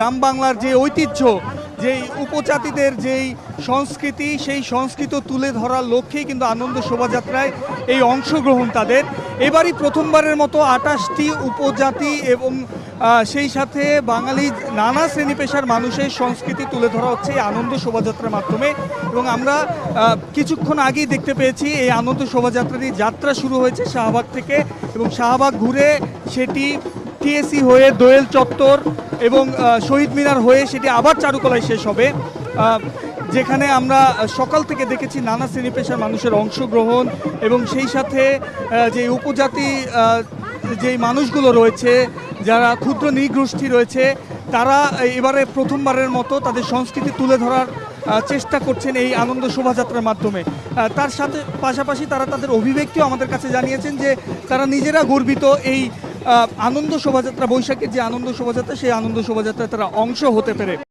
গ্রাম বাংলার যে ঐতিহ্য, যেই উপজাতিদের যেই সংস্কৃতি, সেই সংস্কৃতি তুলে ধরার লক্ষ্যেই কিন্তু আনন্দ শোভাযাত্রায় এই অংশগ্রহণ তাদের। এবারই প্রথমবারের মতো আটাশটি উপজাতি এবং সেই সাথে বাঙালি নানা শ্রেণি পেশার মানুষের সংস্কৃতি তুলে ধরা হচ্ছে এই আনন্দ শোভাযাত্রার মাধ্যমে। এবং আমরা কিছুক্ষণ আগেই দেখতে পেয়েছি এই আনন্দ শোভাযাত্রাটি যাত্রা শুরু হয়েছে শাহবাগ থেকে এবং শাহবাগ ঘুরে সেটি টিএসি হয়ে দোয়েল চত্বর এবং শহীদ মিনার হয়ে সেটি আবার চারুকলায় শেষ হবে। যেখানে আমরা সকাল থেকে দেখেছি নানা শ্রেণি পেশার মানুষের অংশগ্রহণ এবং সেই সাথে যে উপজাতি যেই মানুষগুলো রয়েছে, যারা ক্ষুদ্র নৃগোষ্ঠী রয়েছে, তারা এবারে প্রথমবারের মতো তাদের সংস্কৃতি তুলে ধরার চেষ্টা করছেন এই আনন্দ শোভাযাত্রার মাধ্যমে। তার সাথে পাশাপাশি তারা তাদের অভিব্যক্তিও আমাদের কাছে জানিয়েছেন যে তারা নিজেরা গর্বিত এই আনন্দ শোভাযাত্রা বৈশাখের যে আনন্দ শোভাযাত্রা সেই আনন্দ শোভাযাত্রায় তারা অংশ হতে পেরে।